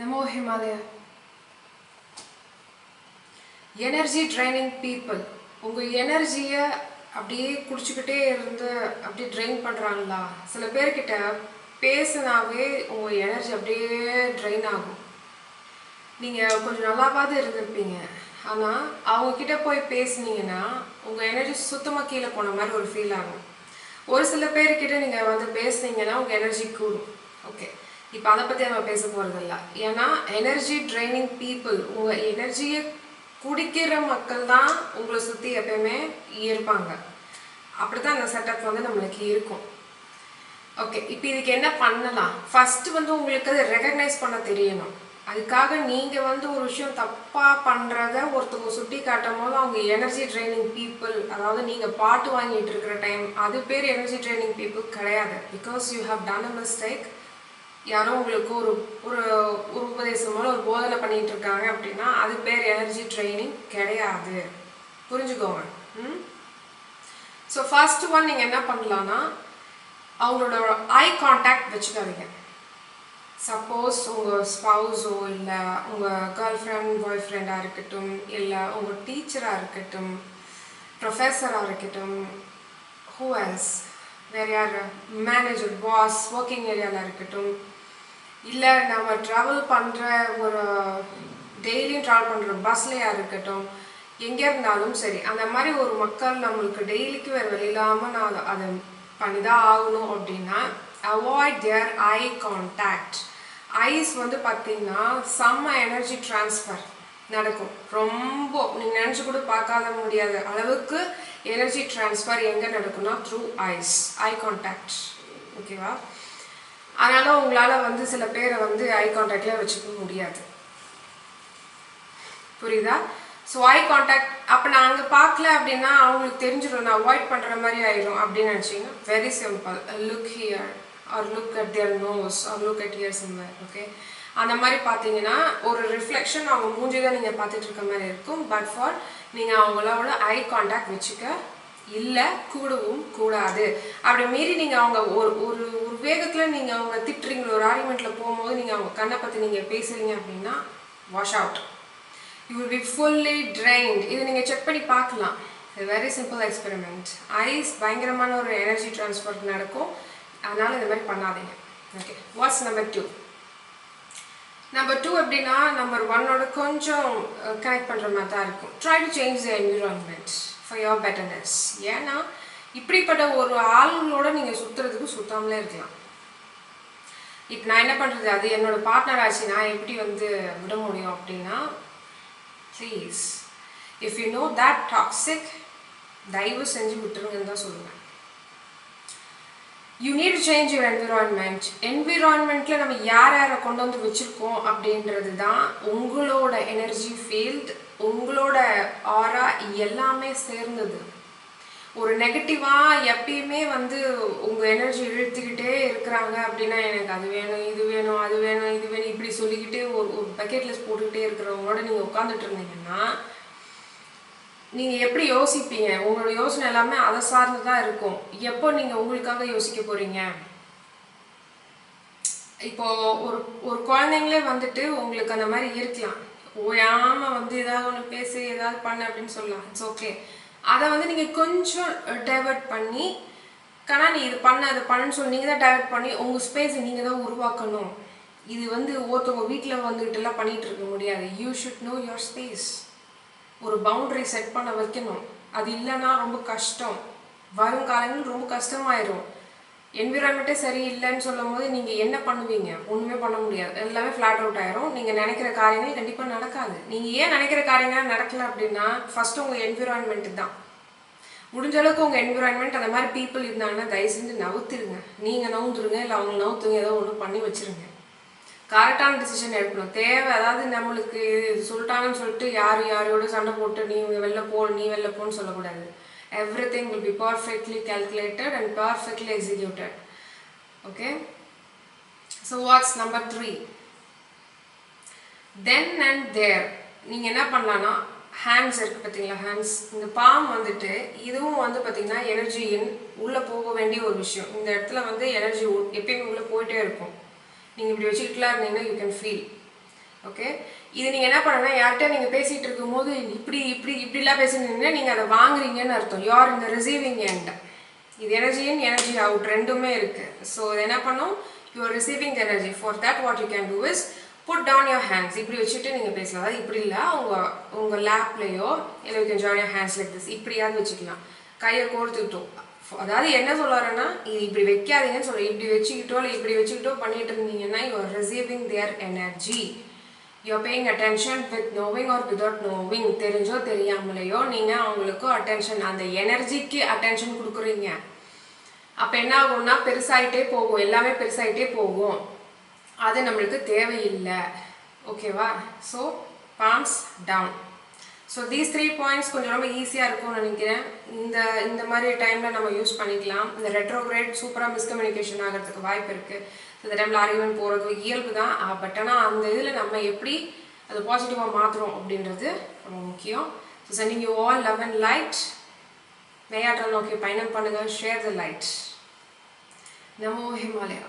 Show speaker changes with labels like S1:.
S1: Namo Himalaya. Energy training people உங்கள் எனர்ஜியை அப்படியே குடிச்சுக்கிட்டே இருந்து அப்படியே ட்ரைன் பண்ணுறாங்களா சில பேர்கிட்ட பேசினாவே உங்கள் எனர்ஜி அப்படியே ட்ரைன் ஆகும். நீங்கள் கொஞ்சம் நல்லாவாவது இருந்திருப்பீங்க. ஆனால் அவங்கக்கிட்ட போய் பேசுனீங்கன்னா உங்கள் எனர்ஜி சுத்தமாக கீழே போன மாதிரி ஒரு ஃபீல் ஆகும். ஒரு சில பேர்கிட்ட நீங்கள் வந்து பேசுனீங்கன்னா உங்கள் எனர்ஜி கூடும். ஓகே இப்போ அதை பற்றி நம்ம பேச போகிறதில்ல ஏன்னா எனர்ஜி ட்ரைனிங் பீப்புள் உங்கள் எனர்ஜியை குடிக்கிற மக்கள் தான் உங்களை சுற்றி எப்பயுமே இருப்பாங்க. அப்படி தான் அந்த செட்டப் வந்து நம்மளுக்கு இருக்கும். ஓகே இப்போ இதுக்கு என்ன பண்ணலாம்? ஃபஸ்ட்டு வந்து உங்களுக்கு அதை ரெகக்னைஸ் பண்ண தெரியணும். அதுக்காக நீங்கள் வந்து ஒரு விஷயம் தப்பாக பண்ணுறத ஒருத்தவங்க சுட்டி காட்டும் போது அவங்க எனர்ஜி ட்ரைனிங் பீப்புள் அதாவது நீங்கள் பாட்டு வாங்கிட்டு இருக்கிற டைம் அது பேர் எனர்ஜி ட்ரைனிங் பீப்புள் கிடையாது. Because you have done a mistake யாரோ உங்களுக்கு ஒரு ஒரு ஒரு உபதேசமோ ஒரு போதனை பண்ணிட்டு இருக்காங்க அப்படின்னா அது பேர் எனர்ஜி ட்ரைனிங் கிடையாது. புரிஞ்சுக்கோங்க. ம்? ஸோ ஃபர்ஸ்ட் ஒன் நீங்கள் என்ன பண்ணலான்னா அவங்களோட ஐ கான்டாக்ட் வச்சுக்காதீங்க. சப்போஸ் உங்கள் ஸ்பவுஸோ இல்லை உங்கள் கேர்ள் ஃப்ரெண்ட் பாய் ஃப்ரெண்டாக இருக்கட்டும் இல்லை உங்கள் டீச்சராக இருக்கட்டும் ப்ரொஃபஸராக இருக்கட்டும் ஹூ எல்ஸ் வேறு யார்? மேனேஜர் பாஸ் ஒர்க்கிங் ஏரியாவில் இருக்கட்டும் இல்லை நம்ம ட்ராவல் பண்ணுற ஒரு டெய்லியும் ட்ராவல் பண்ணுற பஸ்லையாக இருக்கட்டும் எங்கே இருந்தாலும் சரி அந்த மாதிரி ஒரு மக்கள் நம்மளுக்கு டெய்லிக்கு வேறு வெளியில்லாமல் இல்லாமல் நான் அதை அதை பண்ணி தான் ஆகணும் அப்படின்னா avoid their eye contact eyes வந்து பார்த்தீங்கன்னா செம்ம எனர்ஜி ட்ரான்ஸ்ஃபர் நடக்கும். ரொம்ப நீங்கள் நினச்சி கூட பார்க்காத முடியாத அளவுக்கு எனர்ஜி ட்ரான்ஸ்ஃபர் எங்கே நடக்கும்னா த்ரூ ஐஸ் ஐ கான்டாக்ட் ஓகேவா அதனால் உங்களால் வந்து சில பேரை வந்து ஐ கான்டாக்டில் வச்சுக்க முடியாது. புரியுதா? ஸோ ஐ கான்டாக்ட் அப்போ நான் அங்கே பார்க்கல அப்படின்னா அவங்களுக்கு தெரிஞ்சிடும் நான் அவாய்ட் பண்ணுற மாதிரி ஆயிடும் அப்படின்னு நினச்சிங்கன்னா very simple look here or look at their nose or look at ear somewhere okay அந்த மாதிரி பார்த்தீங்கன்னா ஒரு ரிஃப்ளெக்ஷன் அவங்க மூஞ்சி தான் நீங்கள் பார்த்துட்டு இருக்க மாதிரி இருக்கும். பட் ஃபார் நீங்கள் அவங்களோட ஐ கான்டாக்ட் வச்சுக்க இல்லை கூடவும் கூடாது. அப்படி மீறி நீங்கள் அவங்க ஒரு ஒரு ஒரு வேகத்தில் நீங்கள் அவங்க திட்டுறீங்க ஒரு ஆர்குமெண்ட்டில் போகும்போது நீங்கள் அவங்க கண்ணை பற்றி நீங்கள் பேசுகிறீங்க அப்படின்னா wash out you will be fully trained இது நீங்கள் செக் பண்ணி பார்க்கலாம். இது வெரி சிம்பிள் எக்ஸ்பெரிமெண்ட் ஐஸ் பயங்கரமான ஒரு எனர்ஜி ட்ரான்ஸ்ஃபர் நடக்கும். அதனால் இந்த மாதிரி பண்ணாதீங்க. Okay what's number two number two எப்படின்னா நம்பர் ஒன்னோட கொஞ்சம் கனெக்ட் பண்ணுற மாதிரி தான் இருக்கும். Try to change the environment for your betterness ஏன்னா இப்படிப்பட்ட ஒரு ஆளுங்களோட நீங்கள் சுற்றுறதுக்கு சுத்தாமலே இருக்கலாம். இப்போ நான் என்ன பண்ணுறது அது என்னோடய பார்ட்னர் ஆச்சு நான் எப்படி வந்து விட முடியும் அப்படின்னா please if you know that toxic தயவு செஞ்சு விட்டுருங்கன்னு தான் சொல்லுவேன். You need change your environment என்விரான்மெண்ட்டில் நம்ம யார் யாரை கொண்டு வந்து வச்சுருக்கோம் அப்படின்றது தான் உங்களோட எனர்ஜி ஃபீல்ட் உங்களோட ஆரா எல்லாமே சேர்ந்தது. ஒரு நெகட்டிவாக எப்பயுமே வந்து உங்கள் எனர்ஜி இழுத்துக்கிட்டே இருக்கிறாங்க அப்படின்னா எனக்கு அது வேணும் இது வேணும் அது வேணும் இது வேணும் இப்படி சொல்லிக்கிட்டே ஒரு ஒரு பக்கெட் லிஸ்ட் போட்டுக்கிட்டே இருக்கிறவங்களோட நீங்கள் உட்காந்துட்டு இருந்தீங்கன்னா நீங்கள் எப்படி யோசிப்பீங்க? உங்களோட யோசனை எல்லாமே அதை சார்ந்து தான் இருக்கும். எப்போ நீங்கள் உங்களுக்காக யோசிக்க போகிறீங்க இப்போது ஒரு ஒரு குழந்தைங்களே வந்துட்டு உங்களுக்கு அந்த மாதிரி இருக்கலாம். ஓயாமல் வந்து ஏதாவது ஒன்று பேசி ஏதாவது பண்ண அப்படின்னு சொல்லலாம். இட்ஸ் ஓகே அதை வந்து நீங்கள் கொஞ்சம் டைவெர்ட் பண்ணி கண்ணா நீ இது பண்ண அது பண்ணுன்னு சொல்லி நீங்கள் தான் டைவர்ட் பண்ணி உங்கள் ஸ்பேஸை நீங்கள் தான் உருவாக்கணும். இது வந்து ஒருத்தவங்க வீட்டில் வந்துக்கிட்டுலாம் பண்ணிகிட்டு இருக்க முடியாது. You should know your space ஒரு பவுண்டரி செட் பண்ண வைக்கணும். அது இல்லைன்னா ரொம்ப கஷ்டம். வரும் காலங்கள் ரொம்ப கஷ்டமாயிரும். என்விரான்மெண்ட்டே சரி இல்லைன்னு சொல்லும் போது நீங்கள் என்ன பண்ணுவீங்க? ஒன்றுமே பண்ண முடியாது. எல்லாமே ஃப்ளாட் அவுட் ஆயிரும். நீங்கள் நினைக்கிற காரியங்கள் கண்டிப்பாக நடக்காது. நீங்கள் ஏன் நினைக்கிற காரியங்கள் நடக்கல அப்படின்னா ஃபஸ்ட்டு உங்கள் என்விரான்மெண்ட்டு தான். முடிஞ்ச அளவுக்கு உங்கள் என்விரான்மெண்ட் அந்த மாதிரி பீப்புள் இருந்தாங்கன்னா தயவு செஞ்சு நவுத்துருங்க. நீங்கள் நவுந்துருங்க. இல்லை அவங்க நவுத்துங்க. ஏதோ ஒன்று பண்ணி வச்சிருங்க. கரெக்டான டிசிஷன் எடுக்கணும். தேவை அதாவது நம்மளுக்கு சொல்லிட்டாங்கன்னு சொல்லிட்டு யார் யாரோட சண்டை போட்டு நீ வெளில போ நீ வெளில போன்னு சொல்லக்கூடாது. Everything will be be perfectly calculated and perfectly executed. Okay so what's number three then and there நீங்கள் என்ன பண்ணலான்னா ஹேண்ட்ஸ் இருக்குது பார்த்தீங்களா ஹேண்ட்ஸ் இந்த பாம் வந்துட்டு இதுவும் வந்து பார்த்தீங்கன்னா எனர்ஜியின் உள்ளே போக வேண்டிய ஒரு விஷயம். இந்த இடத்துல வந்து எனர்ஜி எப்பயுமே உள்ளே போயிட்டே இருக்கும். நீங்கள் இப்படி வச்சுக்கிட்டுலாம் இருந்தீங்கன்னா யூ கேன் ஃபீல் ஓகே இது நீங்கள் என்ன பண்ணணும் யார்கிட்ட நீங்கள் பேசிகிட்டு இருக்கும்போது இப்படி இப்படி இப்படிலாம் பேசினீங்கன்னா நீங்கள் அதை வாங்குறீங்கன்னு அர்த்தம். யார் இந்த ரிசீவிங் எண்ட் இது எனர்ஜி இன் எனர்ஜி அவுட் ரெண்டுமே இருக்குது ஸோ இது என்ன பண்ணும்? You're receiving energy for that what you can do is put down your hands இப்படி வச்சுட்டு நீங்கள் பேசலாம். அதாவது இப்படி இல்லை உங்கள் உங்கள் லேப்லேயோ இல்லை you can join your hands like this இப்படியாவது வச்சுக்கலாம். கையை கோர்த்துக்கிட்டோம் அதாவது என்ன சொல்லுறேன்னா இது இப்படி வைக்காதீங்கன்னு சொல்ல இப்படி வச்சுக்கிட்டோ இல்லை இப்படி வச்சுக்கிட்டோ பண்ணிட்டு இருந்தீங்கன்னா you're receiving their energy you're paying attention with knowing or without knowing தெரிஞ்சோ தெரியாமலையோ நீங்கள் அவங்களுக்கு அட்டென்ஷன் அந்த எனர்ஜிக்கு அட்டென்ஷன் கொடுக்குறீங்க. அப்போ என்ன ஆகும்னா பெருசாகிட்டே போகும். எல்லாமே பெருசாகிட்டே போகும். அது நம்மளுக்கு தேவையில்லை. ஓகேவா so palms down so these three points கொஞ்சம் ரொம்ப ஈஸியாக இருக்கும்னு நினைக்கிறேன். இந்த இந்த மாதிரி டைமில் நம்ம யூஸ் பண்ணிக்கலாம். இந்த ரெட்ரோகிரேட் சூப்பராக மிஸ்கம்யூனிகேஷன் ஆகிறதுக்கு வாய்ப்பு இருக்குது இந்த டைமில் ஆர்கியூமெண்ட் போகிறது இயல்பு தான். பட் ஆனால் அந்த இதில் நம்ம எப்படி அது பாசிட்டிவாக மாற்றுறோம் அப்படின்றது ரொம்ப முக்கியம். So sending you all love and light மெய்யாற்றல் நோக்கி பயணம் பண்ணுங்கள். Share the light Namo Himalaya.